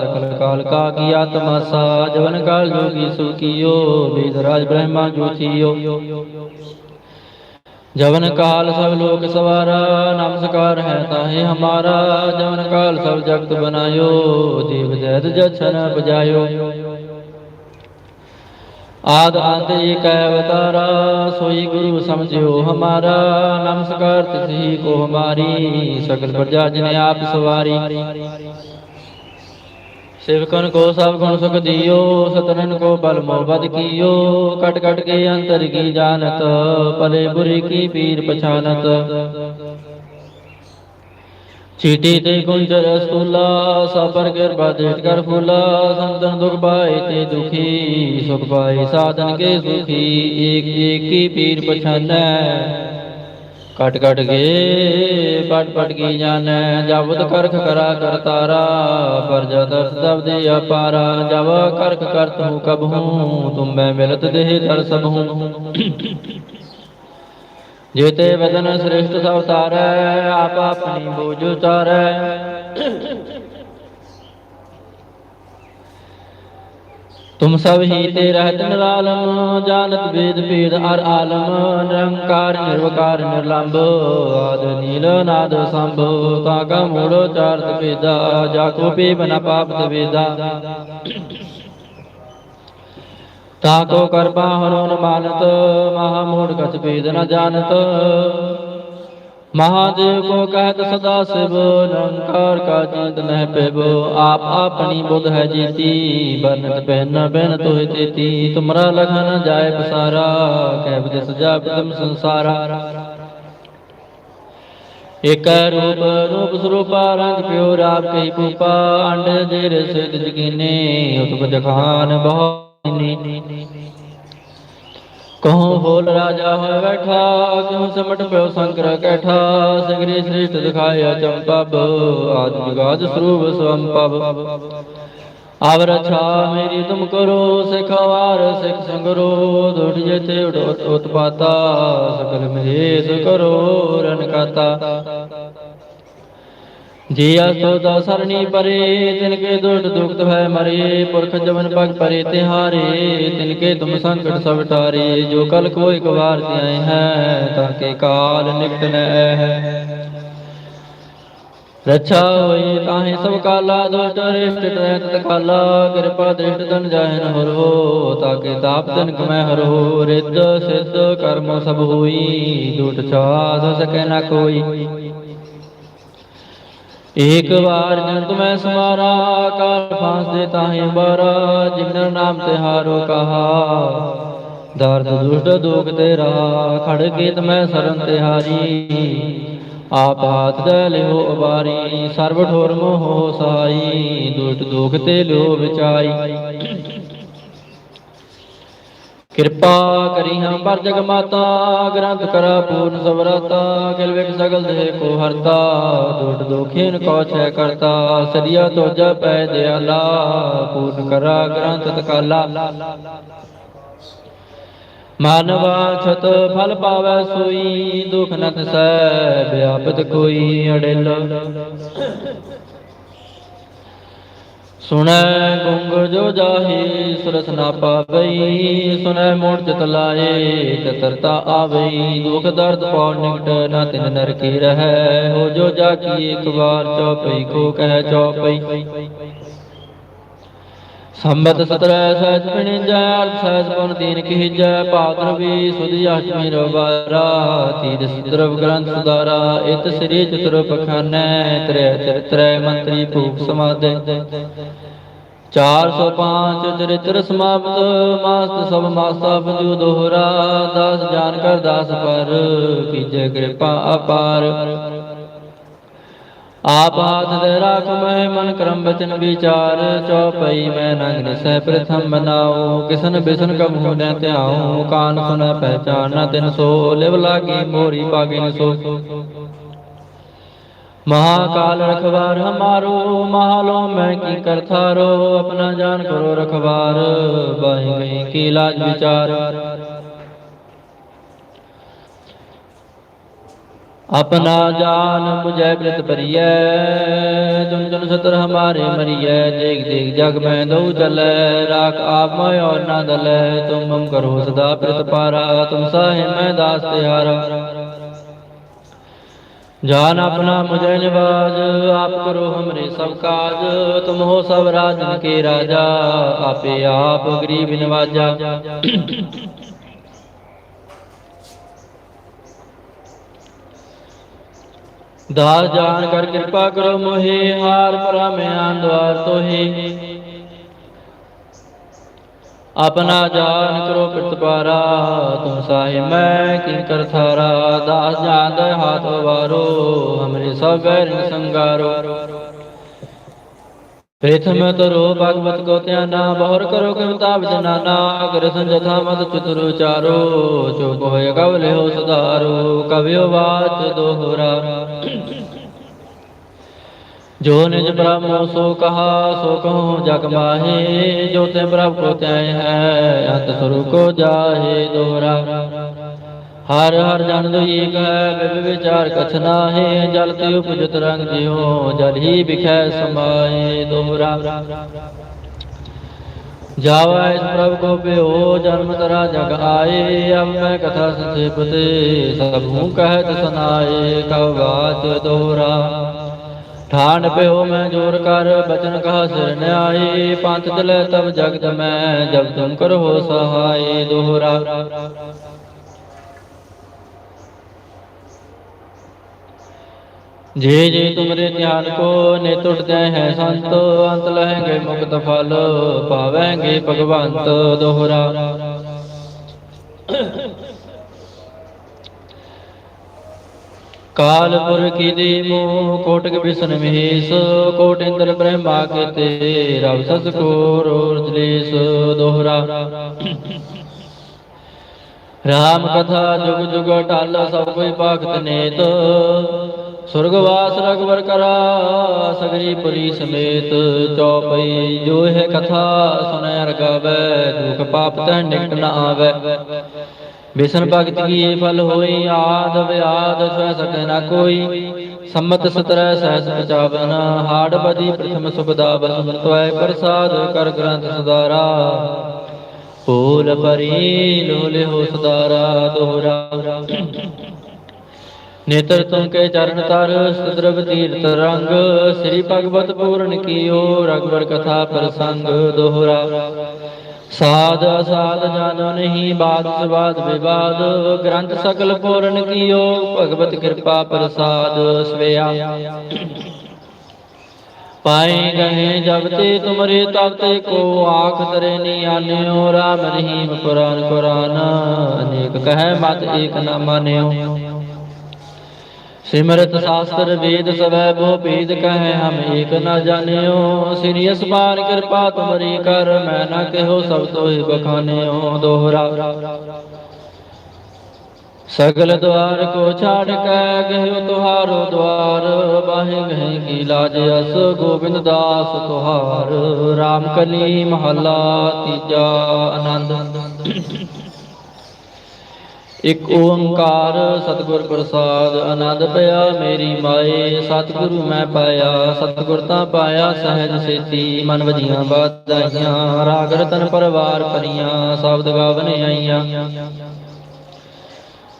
ਸਕਲ ਕਾਲ ਕਾ ਕੀ ਆਤਮਾਸਾ ਜਵਨ ਕਾਲ ਜੋਗੀ ਸੁਖੀਓ ਵੇਦ ਬ੍ਰਹਮਾ ਜੋਚੀਓ ਜਵਨ ਕਾਲ ਸਭ ਲੋਕ ਸਵਾਰਾ ਨਮਸਕਾਰ ਹੈ ਤਾਹੇ ਹਮਾਰਾ। ਜਵਨ ਕਾਲ ਸਭ ਜਗਤ ਬਨਾਇਓ ਦੇਵ ਜੈਤ ਜਛਨ ਬਜਾਇਓ ਆਦ ਅੰਤ ਏਕ ਅਵਤਾਰਾ, ਸੋਈ ਗੁਰੂ ਸਮਝਿਓ ਹਮਾਰਾ। ਨਮਸਕਾਰ ਤਿਸਹੀ ਕੋ ਹਮਾਰੀ ਸਕਲ ਪ੍ਰਜਾ ਜਿਨੇ ਆਪ ਸਵਾਰੀ। ਸਿਵਕਨ ਕੋ ਸਭ ਗੁਣ ਸੁਖ ਦਿਓ ਸਤਨਨ ਕੋ ਬਲ ਮੋਬਦ ਕੀਓ, ਕਟ ਕਟ ਕੇ ਅੰਤਰ ਕੀ ਜਾਣਤ, ਭਲੇ ਬੁਰੇ ਕੀ ਪੀਰ ਪਛਾਨਤ। ਚੀਟੀ ਤੇ ਗੁੰਜਰ ਸੂਲਾ ਸਬਰ ਕਿਰਪਾ ਦੇਤ ਕਰ ਫੂਲਾ, ਸੰਤਨ ਦੁਖ ਪਾਏ ਤੇ ਦੁਖੀ, ਸੁਖ ਪਾਏ ਸਾਧਨ ਕੇ ਸੁਖੀ, ਏਕ ਏਕ ਪੀਰ ਪਛਾਨੈ। ਕਟ ਕਟ ਗੇ ਪਟ ਪਟ ਕੀ ਜਾਣੈ ਜਬਦ ਕਰਖ ਕਰਾ ਕਰਤਾਰਾ ਪਰ ਜਦ ਤਬ ਅਪਾਰਾ ਜਬ ਕਰਖ ਕਰਤ ਹੂੰ ਕਬ ਹੂੰ, ਤੁਮ ਮੈਂ ਮਿਲਤ ਦੇਹ ਦਰ ਸਭ ਹੂੰ। ਜੇਤੇ ਵਦਨ ਸ੍ਰਿਸ਼ਟ ਸਭ ਤਾਰੈ, ਆਪ ਆਪਣੀ ਬੋਝ ਉਤਾਰੈ ਤੁਮ ਸਭ ਹੀ ਤੇ ਰਹਿਤ ਨਿਰਾਲਮ ਜਾਣਤ ਵੇਦ ਭੇਦ ਅਰ ਆਲਮ, ਨਿਰੰਕਾਰ, ਨਿਰਵਕਾਰ, ਨਿਰਲੰਭ, ਆਦ ਨੀਲ, ਨਾਦ ਸੰਭ, ਤਾ ਕਾ ਮੂਲ ਚਾਰਤ ਵੇਦਾ ਜਾ ਕੋ ਪੀ ਬਨ ਪਾਪ ਵੇਦਾ ਤਾ ਕੋ ਕਰਪਾ ਹਰੋ ਮਾਨਤ ਮਹਾ ਮੂੜ ਕਛ ਭੇਦ ਨ ਜਾਣਤ। ਮਹਾਦੇਵ ਕੋ ਕਹਿਤ ਸਦਾ ਸਿਵ ਨਿਰੰਕਾਰ ਕਾ ਜੀਤ ਨਹਿ ਪਿਬ ਆਪ ਆਪਣੀ ਬੁੱਧ ਹੈ ਜੀਤੀ ਬਰਨਤ ਪਹਿਨ ਬਹਿਨ ਤੋਹਿ ਤੇਤੀ ਤੁਮਰਾ ਲਖਨ ਜਾਏ ਪਸਾਰਾ ਕਹਿ ਬਿਦਸ ਜਾ ਬਿਦਮ ਸੰਸਾਰਾ ਇਕ ਰੂਪ ਰੂਪ ਸਰੂਪਾ ਰੰਗ ਪਿਓ ਰਾਪ ਕਈ ਪੂਪਾ ਅੰਡ ਜੇਰ ਸਿਧ ਜਗੀਨੇ ਉਤਪ ਜਖਾਨ ਬਹੁ ਨੀ ਕਹੋ ਹੋਲ ਰਾਜਾ ਹੋਇ ਬੈਠਾ ਕਿਉ ਸਮਟ ਪਿਓ ਸੰਕਰ ਕੈਠਾ, ਸਗਰੀ ਸ੍ਰਿਸ਼ਟ ਦਿਖਾਇਆ ਚੰਪਬ ਆਦ ਜੁਗਾਦ ਸਰੂਪ ਸੰਪਬ ਆਵ ਰਛਾ ਮੇਰੀ ਤੁਮ ਕਰੋ, ਸਿਖ ਵਾਰ ਸਿਖ ਸੰਗਰੋ ਦੁਟ ਜੇਤੇ ਉਟ ਉਤਪਾਤਾ, ਸਕਲ ਮਹੇਸ਼ ਕਰੋ ਰਨ ਕਾਤਾ। ਜੀ ਅਸੋ ਸਰਣੀ ਪਰੇ ਤਿਨ ਕੇ ਦੁਟ ਦੁਖਤ ਹੈ ਮਰੇ, ਪੁਰਖ ਜਮਨ ਪਗ ਪਰੇ ਤਿਹਾਰੇ ਤਿਨ ਕੇ ਤੁਮ ਸੰਕਟ ਸਭ ਟਾਰੇ, ਜੋ ਕਲ ਕੋ ਇੱਕ ਵਾਰ ਧਿਆਏ ਹੈ ਤਾਂ ਕੇ ਕਾਲ ਨਿਕਟ ਨ ਹੈ। ਰੱਛਾ ਹੋਈ ਤਾਹੇ ਸਭ ਕਾਲਾ, ਦੁਸ਼ਟ ਰਿਸ਼ਟ ਟਰੈ ਤਤ ਕਾਲਾ, ਕਿਰਪਾ ਦ੍ਰਿਸ਼ਟ ਤਨ ਜਾਹਨ ਹਰੋ ਤਾਕੇ ਤਾਪ ਤਨ ਕਮੈ ਹਰੋ ਰਿੱਧ ਸਿੱਧ ਕਰਮ ਸਭ ਹੋਈ, ਦੁਟ ਛਾਸ ਸਕੈ ਨ ਕੋਈ। ਏਕ ਵਾਰ ਜਨ ਤੁਮੈ ਸਮਾਰਾ ਕਾਲ ਫਾਂਸ ਦੇ ਤਾਹੇ ਬਾਰਾ ਜਿਨ ਨਾਮ ਤਿਹਾਰੋ ਕਹਾ। ਦਰਦ ਦੁਸ਼ਟ ਦੁਖ ਤੇ ਰਹਾ ਖੜ ਕੇ ਤਮੈ ਸਰਨ ਤਿਹਾਰੀ ਆਪ ਹਾਥ ਦੇ ਲਿਓ ਉਬਾਰੀ ਸਰਬ ਠੋਰ ਮੋਹ ਸਾਈ ਦੁਸ਼ਟ ਦੁਖ ਤੇ ਲਿਓ ਵਿਚਾਈ ਕਿਰਪਾ ਕਰੀ ਹਾਂ ਪਰ ਜਗ ਮਾਤਾ, ਗ੍ਰੰਥ ਕਰਾ ਪੂਰਨ ਸਵਰਤਾ ਕਿਲ ਵਿਕ ਸਗਲ ਦੇ ਕੋ ਹਰਤਾ, ਦੁਟ ਦੋਖੀਨ ਕੋ ਛੈ ਕਰਤਾ, ਸਰੀਆ ਤੋਜਾ ਪੈ ਦਿਆਲਾ, ਪੂਰਨ ਕਰਾ ਗ੍ਰੰਥ ਤਕਾਲਾ। ਮਾਨਵਾ ਛਤ ਫਲ ਪਾਵੈ ਸੋਈ, ਦੁਖ ਨ ਥਸੈ ਵਿਆਪਤ ਕੋਈ ਅੜਿਲ। ਸੁਣੈ ਗੁੰਗ ਜੋ ਜਾਹੀ, ਸੁਰਤ ਨਾ ਪਾਵਈ, ਸੁਣੈ ਮੋੜ ਚਿਤ ਲਾਏ ਚਤਰਤਾ ਆਵਈ, ਦੁਖ ਦਰਦ ਪਉ ਨਿਕਟ, ਨਾ ਤਿਨ ਨਰ ਕੀ ਰਹੈ, ਹੋ ਜੋ ਜਾ ਕੀ ਇੱਕ ਵਾਰ ਚਉਪਈ ਕੋ ਕਹਿ ਚਉਪਈ ਸੰਬਤ ਸਤਰੈ ਸਹਿਜ ਪਿਣਿਜੈ ਸਹਿਜ ਪਨ ਦੀਨ ਕੀਜੈ ਪਾਤਰ ਵੀ ਅਸ਼ਮੀ ਰਵਾਰਾ ਤੀਰ ਸਿਦਰਵ ਗ੍ਰੰਥ ਸੁਦਾਰਾ ਇਤ ਸ੍ਰੀ ਚਤੁਰ ਪਖਾਨੈ, ਤ੍ਰੈ ਚਰਿਤ੍ਰੈ ਮੰਤਰੀ ਭੂਪ ਸਮਾਦੈ 405 ਚਰਿਤ੍ਰ ਸਮਾਪਤ, ਮਾਸਤ ਸਭ ਮਾਸਾ ਪੰਜੂ ਦੋਹਰਾ, ਦਾਸ ਜਾਨ ਕਰ ਦਾਸ ਪਰ, ਕੀਜੈ ਕਿਰਪਾ ਅਪਾਰ। ਆਪ ਹਾਥ ਦੇ ਰਾਖ ਮਹਿ ਮਨ ਕਰਮ ਬਚਨ ਵਿਚਾਰ ਚਉਪਈ ਮੈਂ ਨੰਗ ਨਿਸੈ ਪ੍ਰਥਮ ਬਨਾਉ ਕਿਸਨ ਬਿਸਨ ਕਬੂ ਨ ਧਿਆਉ ਕਾਨ ਸੁਨ ਪਹਿਚਾਨ ਨ ਤਿਨ ਸੋ ਲਿਵ ਲਾਗੀ ਮੋਰੀ ਪਾਗਿਨ ਸੋ महाकाल रखवार हमारो महालो मैं की कर थारो अपना जान करो रखवार बाही गई की लाज विचार اپنا جان مجھے برت پریے جن جن ستر ہمارے مریے دیکھ دیکھ جگ میں دو چلے راک آپ میں اور نہ دلے تم ہم کرو صدا برت پارا تم ساہ میں داستے ہارا جان اپنا مجھے نواز آپ کرو ہمرے سب کاج تم ہو سب راجن کے راجا آپ آپ غریب نوازا ਦਾਰ ਜਾਣ ਕਰ ਕਿਰਪਾ ਕਰੋ ਮੋਹੇ, ਹਾਰ ਪਰਾ ਦਵਾਰ ਤੋਹੇ ਆਪਣਾ ਜਾਨ ਕਰੋ ਕਿਰਤਪਾਰਾ ਤੁਮ ਸਾਹਿ ਮੈਂ ਕਿੰ ਕਰ ਦਾਸ ਜਾਣ ਦੇ ਵਾਰੋ, ਹਮਰੇ ਸਭ ਗੈਰ ਸੰਗਾਰੋ। پرتم کرو بھاگوت کو تیانا بہر کرو کے متاب جنانا کرسن جتھا مت چترو چارو چوک ہوئے قولے ہو سدارو کبیو بات دو گورا جو نج برہمو سو کہا سو کہوں جگ ماہے جو تے برہم کو تیائے ہے انت سرو کو جاہے دورا ਹਰ ਹਰ ਜਨ ਦੁਈ ਏਕ ਹੈ ਬਿਬ ਵਿਚਾਰ ਕਛ ਨਾਹੀ, ਜਲ ਤੇ ਉਪਜਤ ਰੰਗ ਜਿਉ, ਜਲ ਹੀ ਬਿਖੈ ਸਮਾਏ ਦੋਹਰਾ ਜਾਵਾ ਇਸ ਪ੍ਰਭ ਕੋ ਪਿਓ ਜਨਮ ਤਰਾ ਜਗ ਆਏ, ਅਬ ਮੈਂ ਕਥਾ ਸਚੇ ਪਤੇ, ਸਭ ਹੂੰ ਕਹਿਤ ਸੁਨਾਏ ਕਉ ਬਾਤ ਦੋਹਰਾ। ਠਾਣ ਪਿਓ ਮੈਂ ਜੋਰ ਕਰ, ਬਚਨ ਕਹਾ ਸਿਰ ਨਿਆਏ, ਪੰਥ ਚਲੇ ਤਬ ਜਗਤ ਮੈਂ, ਜਬ ਤੁਮ ਕਰੋ ਸਹਾਈ ਦੋਹਰਾ। ਜੇ ਜੇ ਤੁਮਰੇ ਧਿਆਨ ਕੋ ਨੇ ਟੁੱਟਦੇ ਹੈ ਸੰਤ, ਅੰਤ ਲਹਿਗੇ ਮੁਕਤ ਫਲ, ਪਾਵੈਂਗੇ ਭਗਵੰਤ ਦੋਹਰਾ। ਕਾਲ ਪੁਰਖੀ ਦੀ ਮੋਹ ਕੋਟਕ ਬਿਸਨ ਮਹੇਸ਼, ਕੋਟ ਇੰਦਰ ਬ੍ਰਹਮਾ ਕੇਤੇ, ਰਵ ਸਸ ਕੋ ਰੋਰ ਦਲੇਸ ਦੋਹਰਾ। ਰਾਮ ਕਥਾ ਜੁਗ ਜੁਗ ਢਾਲ ਸਭ ਕੋਈ ਭਗਤ ਨੇਤ ਸੁਰਗਵਾਸ ਰਗਵਰ ਕਰਾ, ਸਗਰੀ ਪੁਰੀ ਸਮੇਤ ਚੌਪਈ। ਜੋ ਹੈ ਕਥਾ ਸੁਨੈ ਰਗਾਵੈ, ਦੁਖ ਪਾਪ ਤੈ ਨਿਕਟ ਨ ਆਵੈ। ਬਿਸਨ ਭਗਤ ਕੀ ਇਹ ਫਲ ਹੋਈ, ਆਦ ਵਿਆਦ ਸਵੈ ਸਕੈ ਨਾ ਕੋਈ। ਸੰਮਤ ਸਤਰੈ ਸਹਿਸ ਪਚਾਵਨ ਹਾੜ ਬਦੀ ਪ੍ਰਥਮ ਸੁਖ ਦਾਵਨ ਤਵੈ ਪ੍ਰਸਾਦ ਕਰ ਗ੍ਰੰਥ ਸੁਦਾਰਾ ਫੂਲ ਪਰੀ ਲੋਲੇ ਹੋ ਸਦਾਰਾ ਦੋਹਰਾ। ਨੇਤਰ ਤੁਮ ਕੇ ਚਰਨ ਤਰ ਸੁਦਰਬ ਤੀਰਥ ਰੰਗ। ਸ੍ਰੀ ਭਗਵਤ ਪੂਰਨ ਕੀਓ ਰਗਵਰ ਕਥਾ ਪ੍ਰਸੰਗ ਦੋਹਰਾ। ਸਾਧ ਅਸਾਧ ਜਾਣੋ ਨਹੀਂ, ਬਾਦ ਸਵਾਦ ਵਿਵਾਦ। ਗ੍ਰੰਥ ਸਕਲ ਪੂਰਨ ਕੀਓ, ਭਗਵਤ ਕਿਰਪਾ ਪ੍ਰਸਾਦ ਸਵੇਆ। ਪਾਏ ਗਏ ਜਬ ਤੇ ਤੁਮਰੇ ਤਬ ਤੇ ਕੋ ਆਖ ਤਰੇ ਨੀ ਆਨਿਓ, ਰਾਮ ਰਹੀਮ ਕੁਰਾਨ ਕੁਰਾਨ। ਅਨੇਕ ਕਹੈ ਮਤ ਏਕ ਨਾ ਮਾਨਿਓ। ਸਿਮਰਤ ਸ਼ਾਸਤਰ ਵੇਦ ਸਵੈ ਬੋ ਭੇਦ ਕਹੈ ਹਮ ਏਕ ਨ ਜਾਣਿਓ। ਸ੍ਰੀ ਅਸਮਾਨ ਕਿਰਪਾ ਤੁਮਰੀ ਕਰ, ਮੈਂ ਨ ਕਹਿਓ ਸਭ ਤੋਹਿ ਬਖਾਨਿਓ। ਦੋਹਰਾ। ਸਗਲ ਦਵਾਰ ਕੋ ਛਾੜ ਕੈ, ਗਹਿਓ ਤੁਹਾਰੋ ਦਵਾਰ। ਬਾਹੇ ਗਹਿ ਕੀ ਲਾਜ ਅਸ, ਗੋਬਿੰਦ ਦਾਸ ਤੁਹਾਰ। RAM ਕਲੀ ਮਹੱਲਾ ਤੀਜਾ ਆਨੰਦ। ਇਕ ਓੰਕਾਰ ਸਤਿਗੁਰ ਪ੍ਰਸਾਦ, ਆਨੰਦ ਪਿਆ ਮੇਰੀ ਮਾਏ। ਸਤਿਗੁਰੂ ਮੈਂ ਪਾਇਆ, ਸਤਿਗੁਰ ਤਾਂ ਪਾਇਆ, ਸਹਿਜ ਸੇਤੀ। ਮਨ ਵਜੀਆਂ ਬਾਧਾਈਆਂ ਰਾਗ ਰਤਨ ਪਰਵਾਰ ਪਰੀਆਂ ਸ਼ਬਦ ਗਾਵਨ ਆਈਆਂ।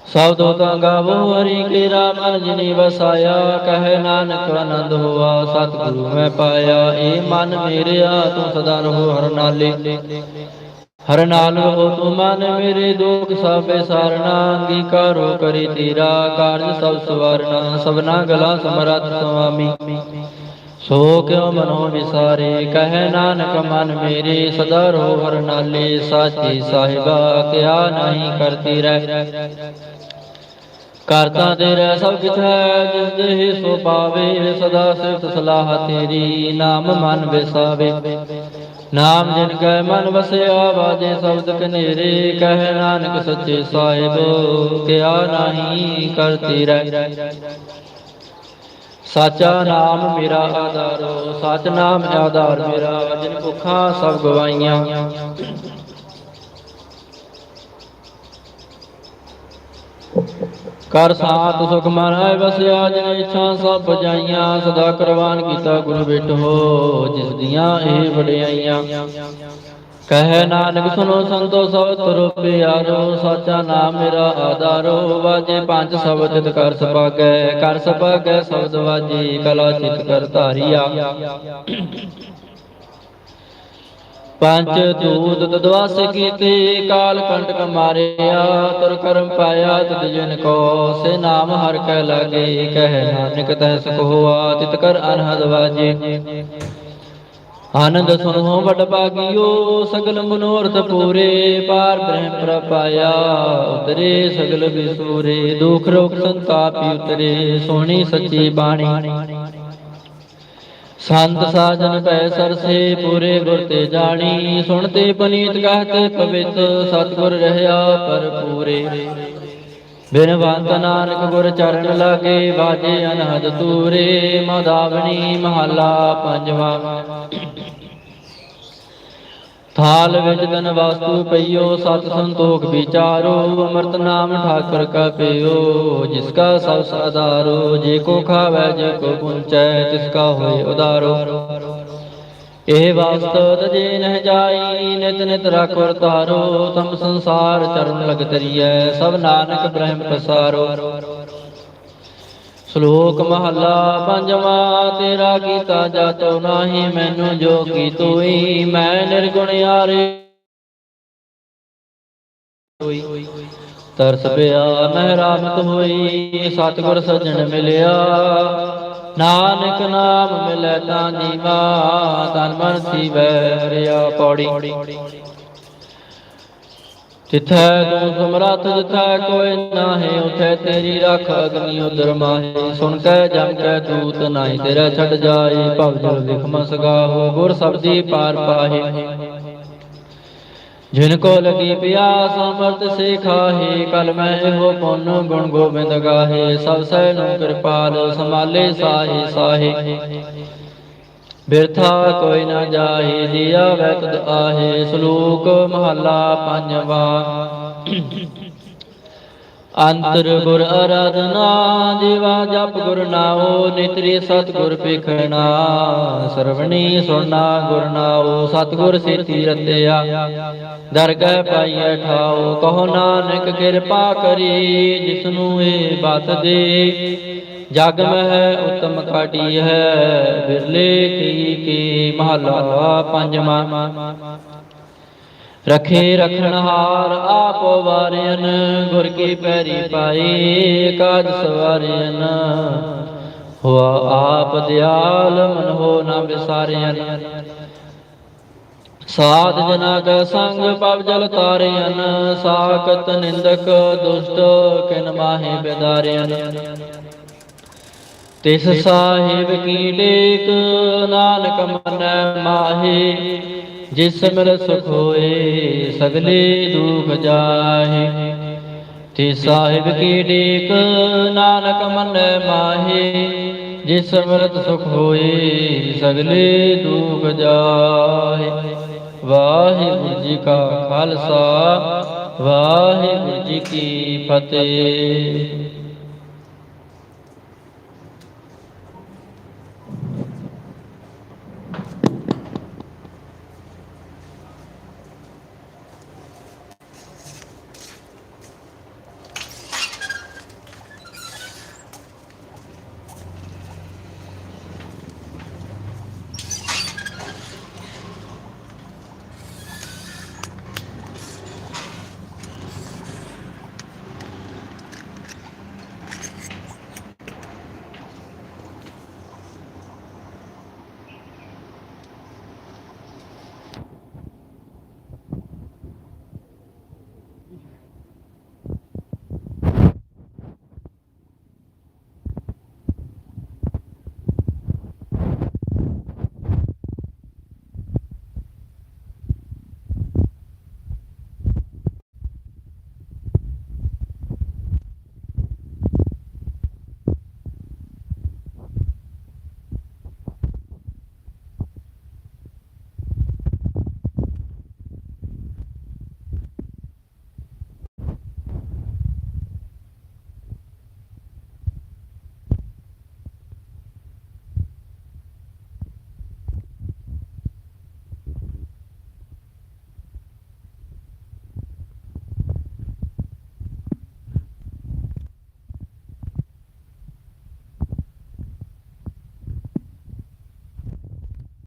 ਸਬਦੋ ਤਾਂ ਗਾਵੋ ਹਰੀ ਕੇ ਰਾਮ ਅਨਜਨੀ ਵਸਾਇਆ, ਕਹੇ ਨਾਨਕ ਆਨੰਦ ਹੋਆ। ਸਤਿਗੁਰੂ ਮੈਂ ਪਾਇਆ ਏ ਮਨ ਮੇਰਿਆ, ਤੂੰ ਸਦਾ ਰਹੋ ਹਰ ਨਾਲੇ। ਹਰ ਨਾਲ ਹੋ ਤੂੰ ਮਨ ਮੇਰੇ ਦੁਖ ਸਭੇ ਸਾਰਣਾ ਅੰਗੀਕਾਰੋ ਕਰੀ ਤੇਰਾ, ਕਾਰਜ ਸਭ ਸਵਾਰਣਾ ਸਭਨਾ ਗਲਾ ਸਮਰੱਥ ਸੁਆਮੀ ਸੋ ਕਿਉ ਮਨੋ ਵਿਸਾਰੇ, ਕਹੈ ਨਾਨਕ ਮਨ ਮੇਰੇ, ਸਦਾ ਰੋ ਹਰ ਨਾਲੇ, ਸਾਚੀ ਸਾਹਿਬਾ ਕਿਆ ਨਹੀਂ ਕਰਤੀ ਰਹਿ। ਕਰਤਾ ਤੇਰਾ ਸਭ ਕਿਛ ਹੈ, ਜਿਸ ਦੇ ਸੋ ਪਾਵੇ, ਸਦਾ ਸਿਫਤ ਸਲਾਹ ਤੇਰੀ, ਨਾਮ ਮਨ ਵਿਸਾਵੇ। ਨਾਮ ਜਿਨ ਕੈ ਮਨ ਵਸਿਆ ਬਾਜੇ ਸ਼ਬਦ ਕਨੇਰੇ, ਕਹਿ ਨਾਨਕ ਸੱਚੇ ਸਾਹਿਬ, ਕਿਆ ਨਹੀਂ ਕਰਤੀ ਰਹਿ ਸਾਚਾ ਨਾਮ ਮੇਰਾ ਆਧਾਰੋ, ਸਚ ਨਾਮ ਆਧਾਰ ਮੇਰਾ, ਜਿਨ ਭੁੱਖਾਂ ਸਭ ਗਵਾਈਆਂ। ਕਰ ਸਾਤ ਸੁਖ ਮਨ ਵਸਿਆ ਜਿਨ ਇੱਛਾ ਸਭ ਬਜਾਈਆਂ ਸਦਾ ਕੁਰਬਾਨ ਕੀਤਾ ਗੁਰ ਬਿਟੋ ਜਿਸ ਦੀਆਂ ਇਹ ਵਡਿਆਈਆਂ। ਕਹੈ ਨਾਨਕ ਸੁਨੋ ਸੰਤੋ ਸਭ ਤੁਰ ਪਿਆਰੋ, ਸਾਚਾ ਨਾਮ ਮੇਰਾ ਆਧਾਰੋ, ਵਾਜੇ ਪੰਜ ਸ਼ਬਦ ਚਿਤ ਕਰ ਸਪਾਗੈ ਕਰ ਸਪਾਗੈ ਸ਼ਬਦ ਵਾਜੇ, ਕਲਾ ਚਿਤ ਕਰ ਧਾਰੀਆ। ਪੰਜ ਦੂਤ ਤਦਵਾਸ ਕੀਤੇ, ਕਾਲ ਕੰਟਕ ਮਾਰਿਆ, ਤੁਰ ਕਰਮ ਪਾਇਆ ਤਦ ਜਨ ਕੋ ਸੇ ਨਾਮ ਹਰ ਕੈ ਲਾਗੇ, ਕਹਿ ਨਾਨਕ ਤੈ ਸੁਖ ਹੋਆ ਤਿਤ ਕਰ ਅਨਹਦ ਵਾਜੇ। ਆਨੰਦ ਸੁਨੋ ਵਡ ਭਾਗਿਓ, ਸਗਲ ਮਨੋਰਥ ਪੂਰੇ, ਪਾਰ ਬ੍ਰਹਮ ਪ੍ਰਪਾਇਆ ਉਤਰੇ ਸਗਲ ਵਿਸੂਰੇ ਦੁਖ ਰੋਗ ਸੰਤਾਪੀ ਉਤਰੇ, ਸੋਹਣੀ ਸੱਚੀ ਬਾਣੀ। ਸੰਤ ਸਾਜਨ ਪੈ ਸਰਸੇ ਪੂਰੇ ਗੁਰ ਤੇ ਜਾਣੀ ਸੁਣ ਸੁਣਤੇ ਪਨੀਤ ਕਹਤ ਪਵਿੱਤ ਸਤਿਗੁਰ ਰਹਿਆ ਪਰਪੂਰੇ ਬਿਨਵੰਤ ਨਾਨਕ ਗੁਰ ਚਰਨ ਲਾਗੇ ਬਾਜੇ ਅਨਹਦ ਤੂਰੇ ਮਦਾਵਣੀ ਮਹੱਲਾ ਪੰਜਵਾ। ਥਾਲ ਵਿੱਚ ਤਨ ਵਸਤੂ ਪਈਓ, ਸਤ ਸੰਤੋਖ ਵਿਚਾਰੋ, ਅਮਰਤ ਨਾਮ ਠਾਕੁਰ ਕਾ ਪਿਓ, ਜਿਸ ਕਾ ਸਭ ਸਾਧਾਰੋ ਜੇ ਕੋ ਖਾਵੈ, ਜੇ ਕੋ ਪੁੰਚੈ, ਤਿਸ ਕਾ ਹੋਏ ਉਦਾਰੋ। ਇਹ ਵਾਸਤ ਤਜੇ ਨਹਿ ਜਾਈ, ਨਿਤ ਨਿਤ ਰਖ ਵਰਤਾਰੋ, ਤਮ ਸੰਸਾਰ ਚਰਨ ਲਗ ਤਰੀਐ, ਸਭ ਨਾਨਕ ਬ੍ਰਹਮ ਪਸਾਰੋ। ਸ਼ਲੋਕ ਮਹੱਲਾ ਪੰਜਵਾ, ਤੇਰਾ ਕੀਤਾ ਜਾਤੋ ਨਾਹੀ, ਮੈਨੂੰ ਜੋ ਕੀ ਤੋਈ, ਮੈਂ ਨਿਰਗੁਣ ਯਾਰੇ ਹੋਈ। ਤਰਸ ਪਿਆ ਮਹਿਰਾਮਤ ਹੋਈ, ਸਤਿਗੁਰ ਸਜਣ ਮਿਲਿਆ। ਨਾਨਕ ਨਾਮ ਮਿਲੈ ਤਾਂ ਜੀਵਾ ਤਨ ਮਨ ਸੀਵੈ ਰਿਆ ਪੌੜੀ। ਜਿਥੈ ਤੂੰ ਸਮਰੱਥ, ਜਿਥੈ ਕੋਈ ਨਾਹੀ, ਉਥੈ ਤੇਰੀ ਰੱਖ ਅਗਨੀ ਉਦਰ ਮਾਹੀ। ਸੁਣ ਕੈ, ਜਮ ਕੈ ਦੂਤ ਨਾਹੀ, ਤੇਰਾ ਛੱਡ ਜਾਈ, ਭਵ ਜਲ ਵਿਖ ਮਸ ਗੁਰ ਸਬਦੀ ਪਾਰ ਪਾਹੀ। ਜਿਨ ਕੋ ਲਗੀ ਪਿਆਸ ਅਮਰਤ ਸੇ ਖਾਹੇ। ਕਲ ਮੈਂ ਇਹੋ ਪੁੰਨ, ਗੁਣ ਗੋਬਿੰਦ ਗਾਹੇ। ਸਭ ਸਹਿ ਨੂੰ ਕਿਰਪਾਲ, ਸੰਭਾਲੇ ਸਾਹੇ ਸਾਹੇ। ਬਿਰਥਾ ਕੋਈ ਨਾ ਜਾਹੇ, ਜਿਆ ਵੈ ਤਦ ਆਹੇ, ਸ਼ਲੋਕ ਮਹੱਲਾ ਪੰਜਵਾ। ਅੰਤਰ ਗੁਰ ਅਰਾਧਨਾ, ਜੀਵਾ ਜਪ ਗੁਰ ਨਾਉ, ਨਿਤਰੀ ਸਤ ਗੁਰ ਸਰਵਣੀ ਸੁਣਨਾ ਗੁਰ ਨਾਉ ਸਤ ਗੁਰ ਸੇਤੀ ਰਤਿਆ। ਦਰਗਹਿ ਪਾਈਐ ਠਾਉ, ਕਹੋ ਨਾਨਕ ਕਿਰਪਾ ਕਰੀ, ਜਿਸਨੂੰ ਇਹ ਬਤ ਦੇ। ਜਗ ਮਹਿ ਉਤਮ ਕਾਟੀ ਹੈ ਬਿਰਲੇ ਕੀ ਕੀ ਮਹਲਾ ਪੰਜਵਾਂ। ਰਖੇ ਰਖਣਹਾਰ ਆਪ ਵਾਰਿਆਨ ਗੁਰ ਕੀ ਪੈਰੀ ਪਾਈ ਕਾਜ ਸਵਾਰਿਆਨ ਹੋਆ ਆਪ ਦਿਆਲ ਮਨ ਹੋ ਨਾ ਵਿਸਾਰਿਆਨ ਸਾਧ ਜਨਾ ਕਾ ਸੰਗ ਪਵ ਜਲ ਤਾਰਿਆਨ ਸਾਖਤ ਨਿੰਦਕ ਦੁਸ਼ਟ ਕਿਨ ਮਾਹੇ ਬਿਦਾਰਿਆਨ ਤਿਸ ਸਾਹਿਬ ਕੀ ਲੇਕ ਨਾਨਕ ਮਨੈ ਮਾਹੀ, ਜਿਸ ਮਿਲ ਸੁਖ ਹੋਏ, ਸਗਲੇ ਦੁਖ ਜਾਹੇ। ਤੇ ਸਾਹਿਬ ਕੀ ਡੇਕ ਨਾਨਕ ਮਨੈ ਮਾਹੇ, ਜਿਸ ਮਿਲਤ ਸੁਖ ਹੋਏ, ਸਗਲੇ ਦੁਖ ਜਾਹੇ। ਵਾਹਿਗੁਰੂ ਜੀ ਕਾ ਖਾਲਸਾ, ਵਾਹਿਗੁਰੂ ਜੀ ਕੀ ਫਤਿਹ।